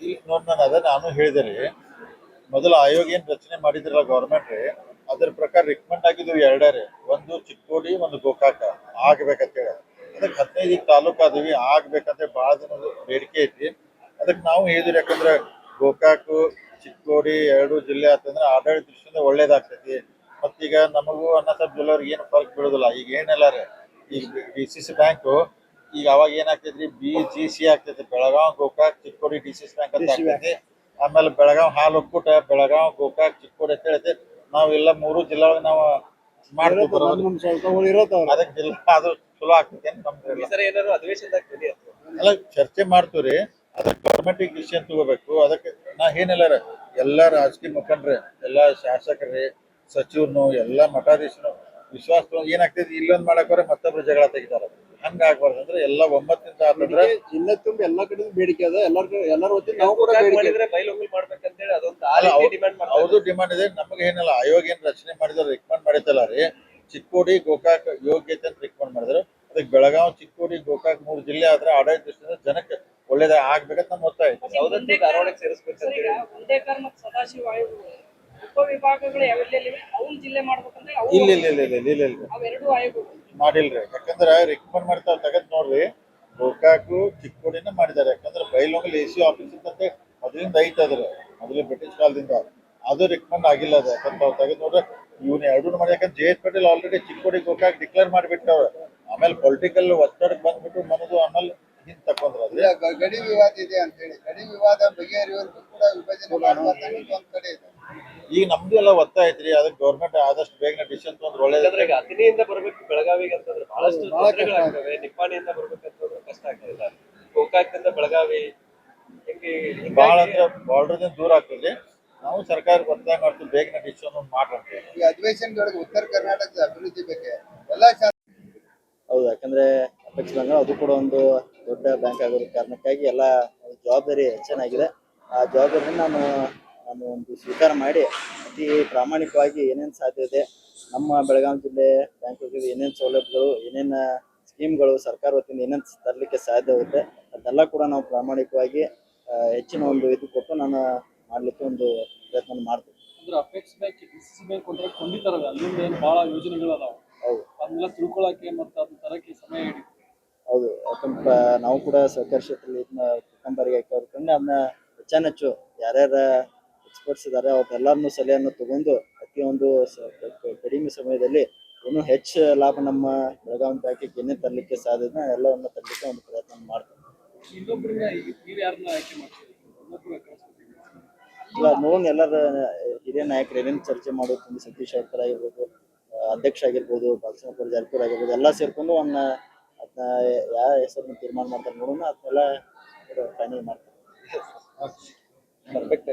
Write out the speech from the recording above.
ಈಗ ನೋಡಿ ನಾನು ಅದ, ನಾನು ಹೇಳಿದೆ ರೀ. ಮೊದಲು ಆಯೋಗ ಏನು ರಚನೆ ಮಾಡಿದ್ರಲ್ಲ ಗೌರ್ಮೆಂಟ್ ರೀ, ಅದ್ರ ಪ್ರಕಾರ ರಿಕಮೆಂಡ್ ಆಗಿದ್ದು ಎರಡೇ ರೀ. ಒಂದು ಚಿಕ್ಕೋಡಿ, ಒಂದು ಗೋಕಾಕ ಆಗ್ಬೇಕಂತೇಳಿ. ಅದಕ್ಕೆ ಹದಿನೈದು ತಾಲೂಕು ಆದೀವಿ, ಆಗ್ಬೇಕಂತ ಭಾಳ ಜನದ ಬೇಡಿಕೆ ಐತಿ. ಅದಕ್ಕೆ ನಾವು ಹೇಳಿದ್ರಿ ಯಾಕಂದ್ರೆ ಗೋಕಾಕು, ಚಿಕ್ಕೋಡಿ ಎರಡು ಜಿಲ್ಲೆ ಆತಂದ್ರೆ ಆಡಳಿತ ದೃಷ್ಟಿಯಿಂದ ಒಳ್ಳೇದಾಗ್ತೈತಿ. ಮತ್ತೀಗ ನಮಗೂ ಅನ್ನ ಜಿಲ್ಲೆಯವ್ರಿಗೆ ಏನು ಫರ್ಕ್ ಬೀಳೋದಿಲ್ಲ. ಈಗ ಏನೆಲ್ಲ ರೀ. ಈಗ ಡಿ ಸಿ ಸಿ ಬ್ಯಾಂಕು ಈಗ ಅವಾಗ ಏನಾಗ್ತೈತ್ರಿ? ಬಿ ಜಿ ಸಿ ಆಗ್ತೈತಿ Belgaum Gokak Chikkodi D C bank ಅಂತ ಆಗ್ತೈತಿ. ಆಮೇಲೆ ಬೆಳಗಾವ್ ಹಾಲು ಒಕ್ಕೂಟ ಬೆಳಗಾವ್ ಗೋಕಾಕ್ ಚಿಕ್ಕೋಡಿ ಅಂತ ಹೇಳೈತಿ. ನಾವೆಲ್ಲ ಮೂರು ಜಿಲ್ಲಾ ಒಳಗೆ ನಾವು ಅದಕ್ಕೆ ಜಿಲ್ಲಾ ಅದು ಚಲೋ ಆಗ್ತೈತಿ ಅಂತ ನಮ್ದು ಚರ್ಚೆ ಮಾಡ್ತೀವ್ರಿ ಅದಕ್ಕೆ ಗೌರ್ಮೆಂಟಿಗೆ ಡಿಸಿಷನ್ ತಗೋಬೇಕು. ಅದಕ್ಕೆ ನಾ ಏನಿಲ್ಲ ಎಲ್ಲ ರಾಜಕೀಯ ಮುಖಂಡ್ರೆ ಎಲ್ಲ ಶಾಸಕರಿ ಸಚಿವನು ಎಲ್ಲ ಮಠಾಧೀಶನು ವಿಶ್ವಾಸ ಏನಾಗ್ತೈತಿ? ಇಲ್ಲೊಂದ್ ಮಾಡಕ್ಕೆ ಮತ್ತೊಬ್ಬರು ಮತ್ತೊಬ್ರು ಜಗಳ ತೆಗಿತಾರ. ಹಂಗ ಆಗ್ಬಾರ್ದು ಅಂದ್ರೆ ಎಲ್ಲ ಒಮ್ಮತ್ತಿಂದ ಆತಂದ್ರೆ ಜಿಲ್ಲೆ ತುಂಬ ಎಲ್ಲಾ ಕಡೆ ಬೇಡಿಕೆ ಅದ. ಎಲ್ಲಾರ್ ಕಡೆ ಒತ್ತಿ ವತಿಯಿಂದ ನಾವು ಕೂಡ ಬೇಡಿಕೆ ಮಾಡಿದ್ರೆ ಬೈಲೋಕಲ್ ಮಾಡ್ಬೇಕಂತೇಳಿ ಅದೊಂದು ಆ ರೀತಿ ಡಿಮ್ಯಾಂಡ್ ಮಾಡ್ತಾರೆ. ಅವ್ರದ್ದು ಡಿಮಾಂಡ್ ಇದೆ. ನಮಗೆ ಏನಲ್ಲ. ಆಯೋಗ ಏನ್ ರಚನೆ ಮಾಡಿದ್ರು ರಿಕಮೆಂಡ್ ಮಾಡಿದ್ದಲ್ಲ ರೀ. ಚಿಕ್ಕೋಡಿ ಗೋಕಾಕ್ ಯೋಗ್ಯತೆ ಅಂತ ರಿಕಮೆಂಡ್ ಮಾಡಿದ್ರು. ಅದಕ್ಕೆ ಬೆಳಗಾವ್ ಚಿಕ್ಕೋಡಿ ಗೋಕಾಕ್ ಮೂರು ಜಿಲ್ಲೆ ಆದ್ರೆ ಆಡಳಿತ ದೃಷ್ಟಿಯಿಂದ ಜನಕ್ಕೆ ಒಳ್ಳೇದ ಆಗ್ಬೇಕಂತ ನಮ್ಮ ಒತ್ತಾಯ ಸೌದತ್ತಿ ಧಾರವಾಡಕ್ಕೆ ಸೇರಿಸ್ಬೇಕಂತ ಇಲ್ಲ ಇಲ್ಲ ಇಲ್ಲ ಮತ್ತು ಸದಾಶಿವ ಇಲ್ಲ ಉಪವಿಭಾಗಗಳು ಯಾವೆಲ್ಲಿವೆ ಇಲ್ಲ ಜಿಲ್ಲೆ ಮಾಡ್ಬೇಕಂದ್ರೆ ಇಲ್ಲ ಇಲ್ಲ ಇಲ್ಲ ಇಲ್ಲ ಇಲ್ಲ ಇಲ್ಲ ಇಲ್ಲ. ಇಲ್ಲ ಅವೆರಡು ಆಯೋಗಗಳು. ಮಾಡಿಲ್ರಿ. ಯಾಕಂದ್ರೆ ರಿಕಮೆಂಡ್ ಮಾಡ್ತಾವ್ ತಗದ್ ನೋಡ್ರಿ ಗೋಕಾಕು ಚಿಕ್ಕೋಡಿನ ಮಾಡಿದ್ದಾರೆ. ಯಾಕಂದ್ರೆ ಬೈಲೊಂಗಲ್ ಎ ಸಿ ಆಫೀಸ್ ಇದ್ದಂತೆ ಮೊದಲಿಂದ ಐತೆ ಅದ್ರ. ಮೊದಲು ಬ್ರಿಟಿಷ್ ಕಾಲದಿಂದ. ಅದು ರಿಕಮೆಂಡ್ ಆಗಿಲ್ಲ ಅದು. ಯಾಕಂದ್ರೆ ಅವ್ರು ತೆಗೆದ್ ನೋಡ್ರೆ ಇವ್ನ ಎರಡು ಮಾಡಿ. ಯಾಕಂದ್ರೆ J S Patel already Chikkodi Gokak declare ಮಾಡಿಬಿಟ್ಟವ್ರ. ಆಮೇಲೆ ಪೊಲಿಟಿಕಲ್ ಒತ್ತಡಕ್ಕೆ ಬಂದ್ಬಿಟ್ಟು ಮನದು ಆಮೇಲೆ ಹಿಂದ್ ತಕೊಂಡ್ರೆ ಅದೇ ಗಡಿ ವಿವಾದ ಇದೆ ಅಂತ ಹೇಳಿ. ಗಡಿ ವಿವಾದ ಬಗೆಹರಿಯುವವರೆಗೂ ಕೂಡ ವಿಭಜನೆ ಮಾಡುವಂತ ಒಂದ್ ಕಡೆ ಇದೆ. ಈಗ ನಮ್ದು ಎಲ್ಲ ಒತ್ತಾಯ ಐತ್ರಿ ಅದಕ್ಕೆ ಗೌರ್ಮೆಂಟ್ ಆದಷ್ಟು ಬೇಗನೆ ಡಿಸಿಷನ್ ತೊಂದ್ರೆ ಒಳ್ಳೇದು. ಯಾಕಂದ್ರೆ ಈಗ ಅತಿನಿಯಿಂದ ಬರ್ಬೇಕು ಬೆಳಗಾವಿಗೆ ಅಂತಂದ್ರೆ ಬಹಳಷ್ಟು ತೊಂದರೆಗಳಾಗ್ತವೆ. ನಿಪ್ಪಾಣಿಯಿಂದ ಬರ್ಬೇಕಂತಂದ್ರೆ ಕಷ್ಟ ಆಗ್ತದೆ ಗೋಕಾಕ್ದಿಂದ ಬೆಳಗಾವಿ ಬಹಳ ಅಂದ್ರೆ ಬಾರ್ಡರ್ದಿಂದ ದೂರ ಆಗ್ತದೆ. ನಾವು ಸರ್ಕಾರಕ್ಕೆ ಒತ್ತಾಯ ಮಾಡ್ತೀವಿ ಬೇಗನೆ ಡಿಸಿಷನ್ ಒಂದು ಮಾಡ್ರಿ ಈ ಅಧಿವೇಶನದೊಳಗೆ ಉತ್ತರ ಕರ್ನಾಟಕದ ಅಭಿವೃದ್ಧಿ ಬಗ್ಗೆ ಎಲ್ಲಾ ಹೌದು ಯಾಕಂದ್ರೆ ಅಪೆಕ್ಸ್ ಅದು ಕೂಡ ಒಂದು ದೊಡ್ಡ ಬ್ಯಾಂಕ್ ಆಗಿರೋ ಕಾರಣಕ್ಕಾಗಿ ಎಲ್ಲ ಜವಾಬ್ದಾರಿ ಚೆನ್ನಾಗಿದೆ ಆ ಜವಾಬ್ದಾರಿ ನಾನು ನಾನು ಒಂದು ಸ್ವೀಕಾರ ಮಾಡಿ ಅತಿ ಪ್ರಾಮಾಣಿಕವಾಗಿ ಏನೇನು ಸಾಧ್ಯ ಇದೆ ನಮ್ಮ ಬೆಳಗಾವಿ ಜಿಲ್ಲೆ ಬ್ಯಾಂಕ್ಗಳಿಗೆ ಏನೇನು ಸೌಲಭ್ಯಗಳು ಏನೇನು ಸ್ಕೀಮ್ಗಳು ಸರ್ಕಾರ ವತಿಯಿಂದ ಏನೇನು ತರಲಿಕ್ಕೆ ಸಾಧ್ಯವಿದೆ ಅದೆಲ್ಲ ಕೂಡ ನಾವು ಪ್ರಾಮಾಣಿಕವಾಗಿ ಹೆಚ್ಚಿನ ಒಂದು ಇದು ಕೊಟ್ಟು ನಾನು ಮಾಡಲಿಕ್ಕೆ ಒಂದು ಪ್ರಯತ್ನ ಮಾಡ್ತೀನಿ. ಅಂದ್ರೆ apex bank D C C bank contract ಕೊಂಡಿದ್ದಾರಲ್ಲ ಅಲ್ಲಿಂದ ಏನು ಭಾಳ ಯೋಜನೆಗಳು ಅದಾವ ಹೌದು. ಅದನ್ನೆಲ್ಲ ತಿಳ್ಕೊಳಕ್ಕೆ ಮತ್ತು ಅದನ್ನ ತರಕ್ಕೆ ಸಮಯ ಹಿಡಿತು ಹೌದು ಯಾಕಂದ್ರೆ ನಾವು ಕೂಡ ಸಹಕಾರ ಕ್ಷೇತ್ರದಲ್ಲಿ ಇದನ್ನ ಕುಟುಂಬರಿಗೆ ಅದನ್ನ ಹೆಚ್ಚಾನೆಚ್ಚು ಯಾರ್ಯಾರ ಎಕ್ಸ್ಪರ್ಟ್ಸ್ ಇದ್ದಾರೆ ಅವ್ರೆಲ್ಲರನ್ನು ಸಲಹೆಯನ್ನು ತಗೊಂಡು ಅತಿ ಒಂದು ಕಡಿಮೆ ಸಮಯದಲ್ಲಿ ಇನ್ನೂ ಹೆಚ್ಚು ಲಾಭ ನಮ್ಮ ಬೆಳಗಾವಿ ಬ್ಯಾಂಕಿಗೆ ಏನೇ ತರಲಿಕ್ಕೆ ಸಾಧ್ಯ ಇದೆ. ಎಲ್ಲವನ್ನು ತರಲಿಕ್ಕೆ ಒಂದು ಪ್ರಯತ್ನ ಮಾಡ್ತೀವಿ. ಮಾಡ್ತೀರಿ? ಇಲ್ಲ ನೋನ್ ಎಲ್ಲರ ಹಿರಿಯ ನಾಯಕರು ಏನೇನು ಚರ್ಚೆ ಮಾಡೋದು ಸತೀಶ್ ಅವರ ಆಗಿರ್ಬೋದು ಅಧ್ಯಕ್ಷ ಆಗಿರ್ಬೋದು ಬಾಲಚಂದ್ರ ಜಾರಕಿಹೊಳಿ ಆಗಿರ್ಬೋದು ಎಲ್ಲ ಸೇರ್ಕೊಂಡು ಅವನ್ನ ಅದನ್ನ ಯಾವ ಹೆಸರನ್ನ ತೀರ್ಮಾನ ಮಾಡ್ತಾರೆ ನೋಡೋಣ. ಅದನ್ನೆಲ್ಲ ಫೈನಲ್ ಮಾಡ್ತಾರೆ ಪರ್ಫೆಕ್ಟ್